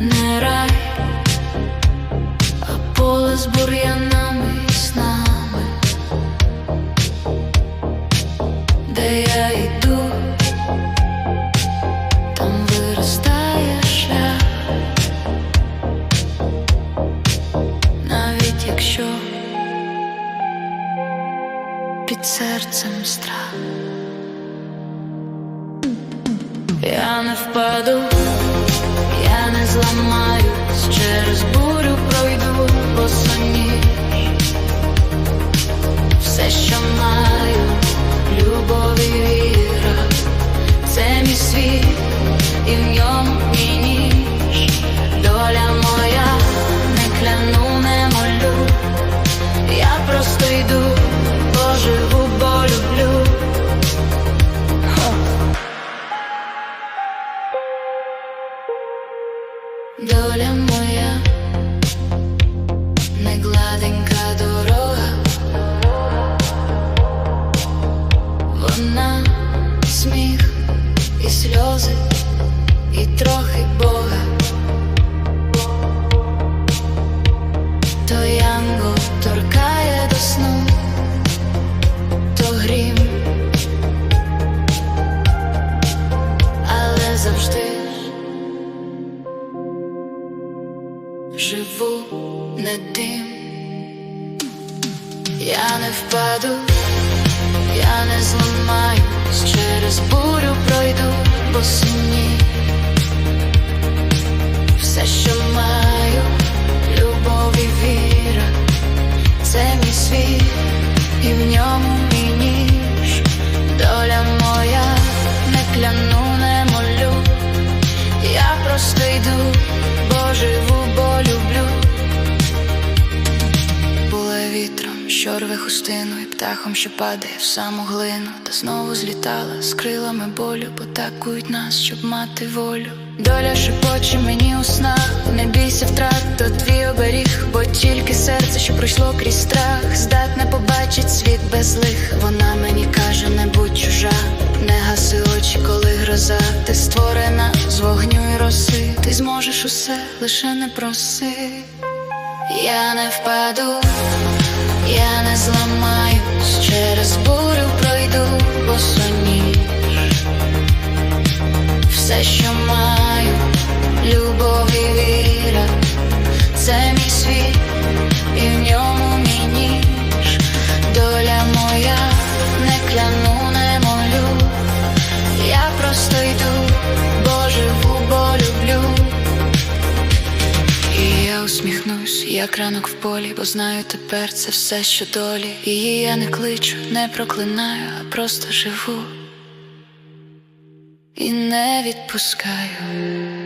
не рай, а поле снами, де я йду, там виростає навіть якщо під серцем страх. Я не впаду, я не зламаюсь, через бурю Доля моя, негладенька дорога, вона сміх і сльози, і трохи Бога. Живу не тим, я не впаду, я не зламаюсь, через бурю пройду по все, що рве хустину і птахом, що падає в саму глину, та знову злітала з крилами болю, потакують нас, щоб мати волю. Доля шепоче мені у снах, не бійся втрат, то твій оберіг, бо тільки серце, що пройшло крізь страх, здатне побачить світ без лих. Вона мені каже, не будь чужа, не гаси очі, коли гроза. Ти створена з вогню і роси. Ти зможеш усе, лише не проси. Я не впаду, я не зламаюсь, через бурю пройду босоніж усміхнусь, як ранок в полі, бо знаю тепер це все, що долі. Її я не кличу, не проклинаю, а просто живу і не відпускаю.